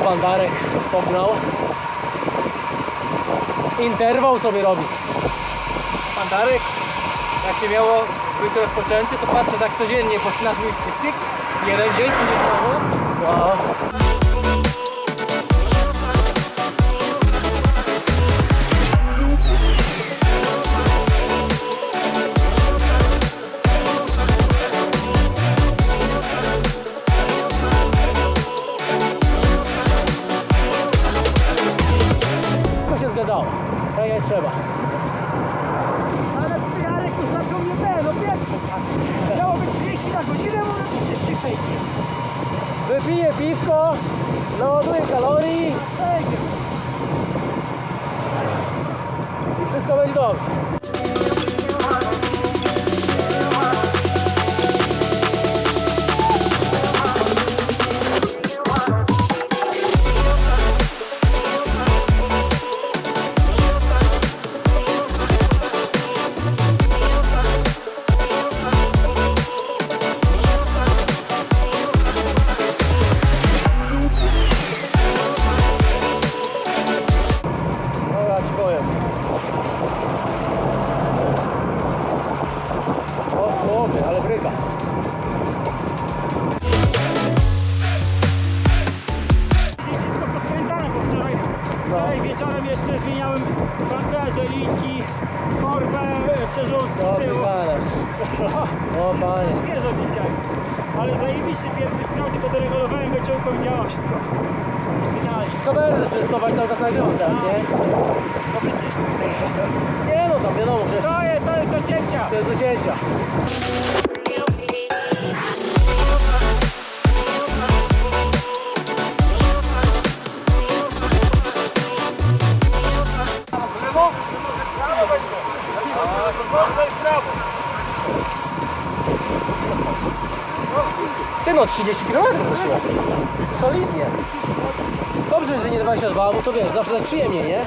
pan Darek pognał. Interwał sobie robi. Pan Darek, jak się miało być rozpoczęcie, to patrzę tak codziennie po nas tyk, tyk. Jeden dzień, później znowu. Wow. Podkręcane, bo wczoraj, wieczorem jeszcze zmieniałem pancerze, linki, korbę, Co przerzutki ty z tyłu. gadasz? O panie. Świeżo dzisiaj. Ale zajebiście pierwszy strzał, tylko doregulowałem go ciągą i działa wszystko. Finalnie. Kamerę też testować cały czas nagrywam teraz, nie? No widzisz. Nie no, tam wiadomo, przecież To jest, to jest do cięcia. to jest do cięcia. 30 km wyszło. Solidnie. Dobrze, że nie 22, bo to wiesz, zawsze tak przyjemnie, nie?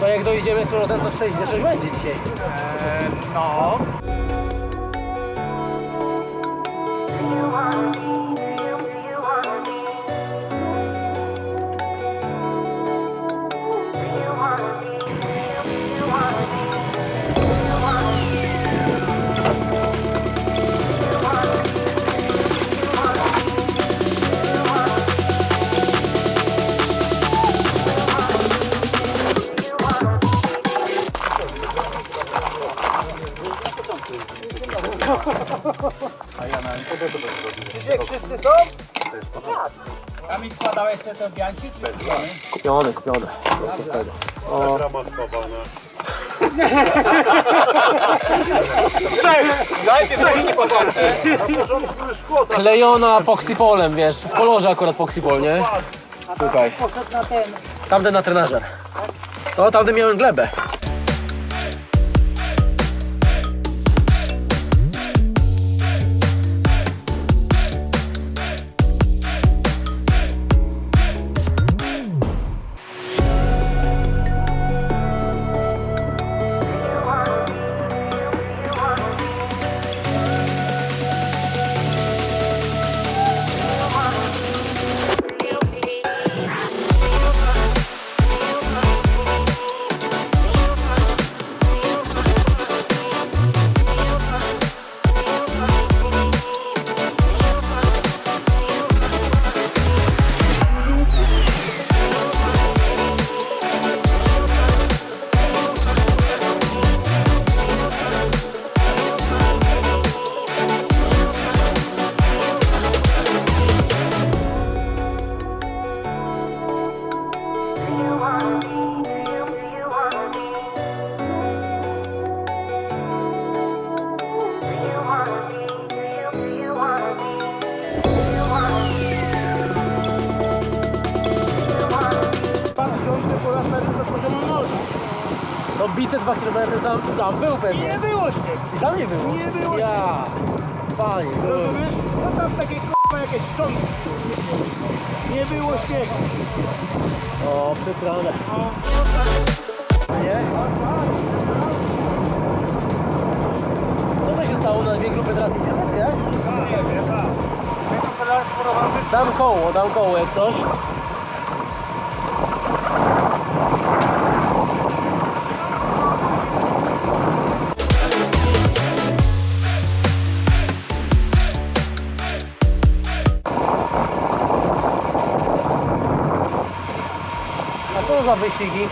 To jak dojedziemy z powrotem, to 6 wieczór będzie dzisiaj. No. A mi składałeś sobie to w Bianci, czy bez Kupione, kupione. Jest z tego. Spawana. Klejona poxipolem, wiesz, w kolorze akurat poxipol, nie? Słuchaj. Poszedł na ten. Tamten na trenażer. No, tamten miałem glebę. Tam, tam był pewnie. Nie było śniegu. I tam nie było. Nie było Ja. Panie, był. Rozumiesz? No tam takie k***a jakieś szczątki. Nie było śniegu. O, przetrane. Nie? Co to się stało na dwie grupy teraz idziemy, nie? No nie wiem, tak. Dam koło, dam koło jak coś. Za wyścigi?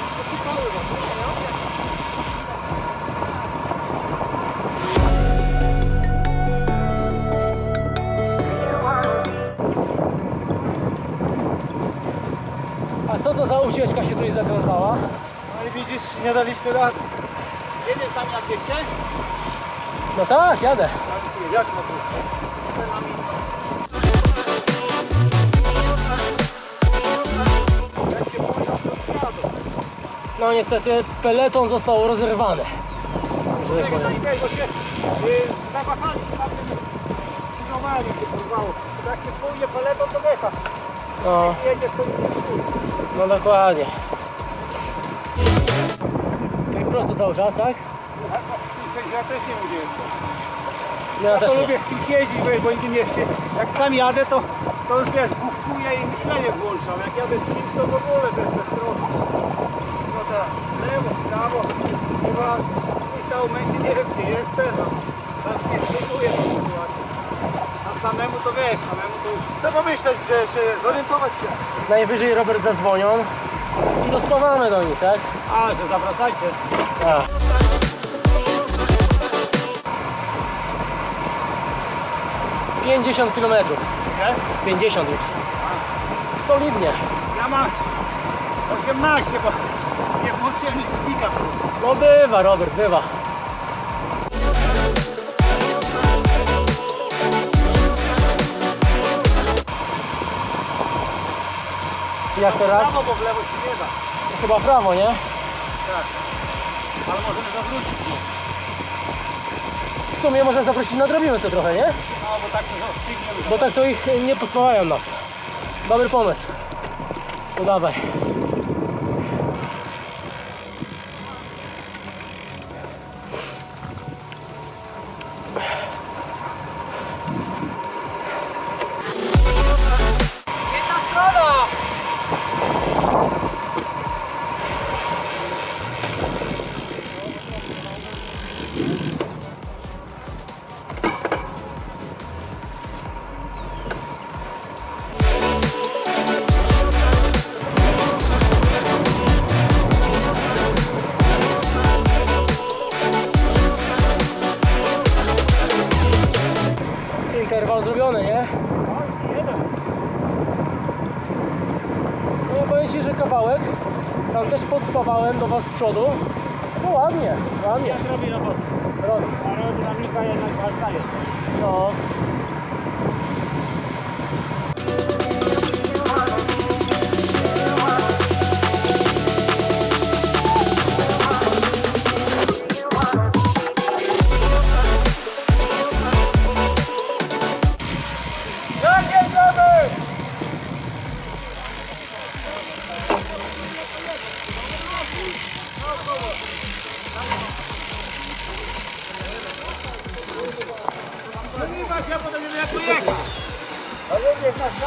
A co to za ucieczka się tutaj zawiązała? No i widzisz, nie daliśmy rady. Jedziesz tam na 200? No tak, jadę. Jak na? No niestety peleton został rozerwany. Że tak powiem. się y, zawahali, tamtym budowali się porwało. Jak się pójdzie paleton, to wjecha. No, Jedzie stąd no dokładnie. Jak prosto cały czas, tak? Ja też nie wiem, gdzie jestem. Ja, Ja też to nie. lubię z kimś jeździć, bo, bo nigdy nie się, jak sam jadę, to, to już wiesz, główkuję i myślenie włączam. Jak jadę z kimś, to w ogóle też bez troski. No tak, lewo, prawo, nieważne. I w tym momencie nie wiem, gdzie jestem, no. Teraz nie przyjmuję tą sytuację. A samemu to wiesz, samemu to już... Trzeba myśleć, że się zorientować się. Najwyżej Robert zadzwonią i doskonamy do nich, tak? A, że zawracajcie. Tak. Pięćdziesiąt kilometrów. Nie? 50 już. Solidnie. Ja mam 18, bo nie włączyłem licznika. No bywa, Robert, bywa. Jak teraz? Prawo, bo w lewo się nie da. Chyba prawo, nie? Tak. Ale możemy zawrócić. W sumie może zaprosić, nadrobimy sobie trochę, nie? No, bo tak to rozstrzygniemy. Bo tak to ich nie pospawają nas. Dobry pomysł. To dawaj. Kawałek. Tam też podspawałem do Was z przodu. No ładnie, ładnie. Jak robi robotę? Robi. Aerodynamika jednak walczaje. No.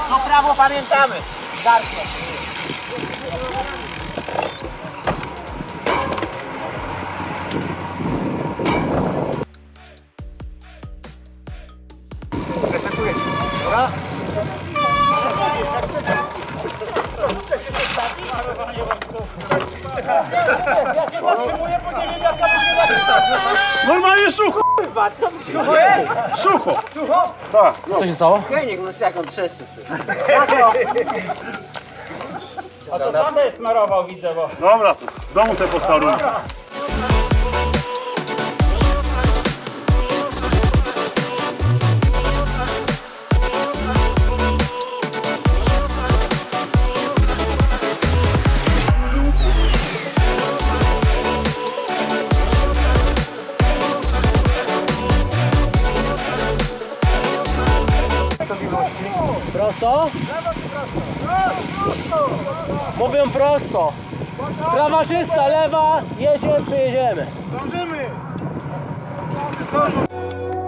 No prawo pamiętamy. Darko. Kurwa, co ty sucho jest? Sucho! Sucho? Tak. Co się stało? A to sam też smarował, widzę, bo... Dobra, to w domu sobie postaruję. Prosto. Prawa czysta, lewa, jedziemy, przejedziemy. Dążymy! Wszyscy.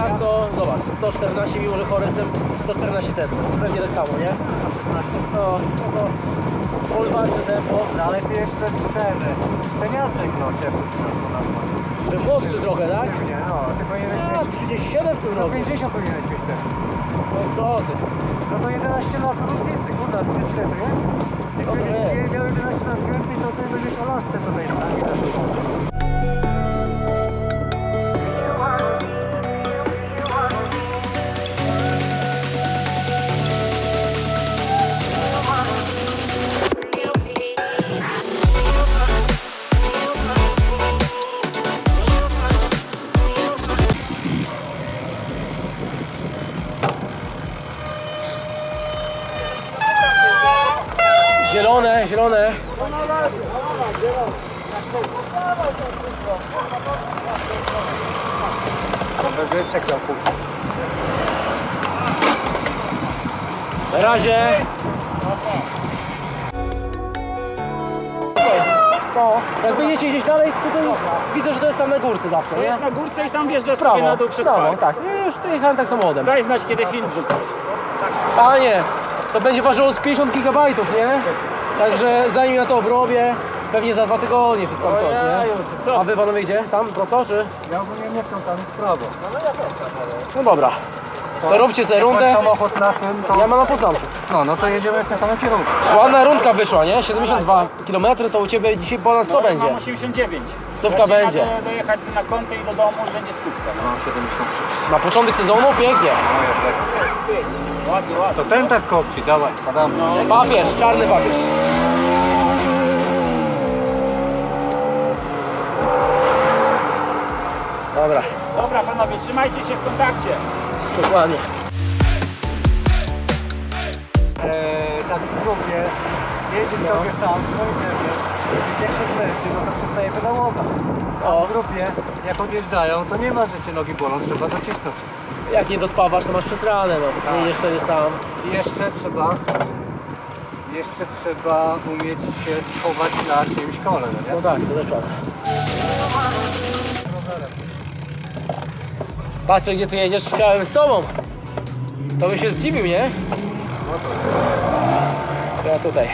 Teraz, to zobacz, 114 mimo że chory jestem, 114 tempo. Pewnie tak samo, nie? No, no to polwaczy tempo, No ale ty jeszcze ten, szczeniaczek no ciepły że młodszy trochę, tak? Nie, no, ty powinieneś A, mieć 37 w tym no roku. 50 powinieneś mieć ten. No co ty? No to 11 lat różnicy, kurwa, to jest ślepy, nie? Jak No jest. miał 11 lat Zielone, zielone. Na razie. No, jak wyjedziecie gdzieś dalej, tutaj widzę, że to jest tam na górce zawsze, To nie? jest na górce i tam wjeżdżasz sobie na dół przez prawo, park. tak. Ja już tu jechałem tak samochodem. Daj znać kiedy film wrzucasz. Panie, to będzie ważyło z 50 gigabajtów, nie? Także zanim ja to obrobię, pewnie za dwa tygodnie czy tam coś, nie? A wy panowie gdzie? Tam prosto, czy? Ja ogólnie nie chcę tam w prawo. No dobra. To róbcie sobie rundę. samochód na tym, to... Ja mam na Poznancu. No, no to jedziemy w tym samym kierunku. Ładna rundka wyszła, nie? 72 km to u Ciebie dzisiaj ponad 100 będzie. Mam 89. Stówka będzie. jadę dojechać na kątę i do domu, będzie stówka. Mam 73. Na początek sezonu pięknie. Moja flex. Ładnie, ładnie. To ten tak kopci, dawaj, spadamy. Papież, czarny papież. Dobra, Dobra panowie, trzymajcie się w kontakcie. dokładnie. Eee, tak w grupie jeździć sobie sam, no się zmęczy, no to przestaje pedałować. A O. w grupie, jak odjeżdżają, to nie ma, że cię nogi bolą, trzeba docisnąć. Jak nie dospawasz, to masz przesrane, no. Nie jeszcze nie sam. I jeszcze trzeba, jeszcze trzeba umieć się schować na czymś kole, no nie? No tak, to też prawda. Patrzę, gdzie ty jedziesz, chciałem z tobą. To by się zdziwił, nie? To ja tutaj.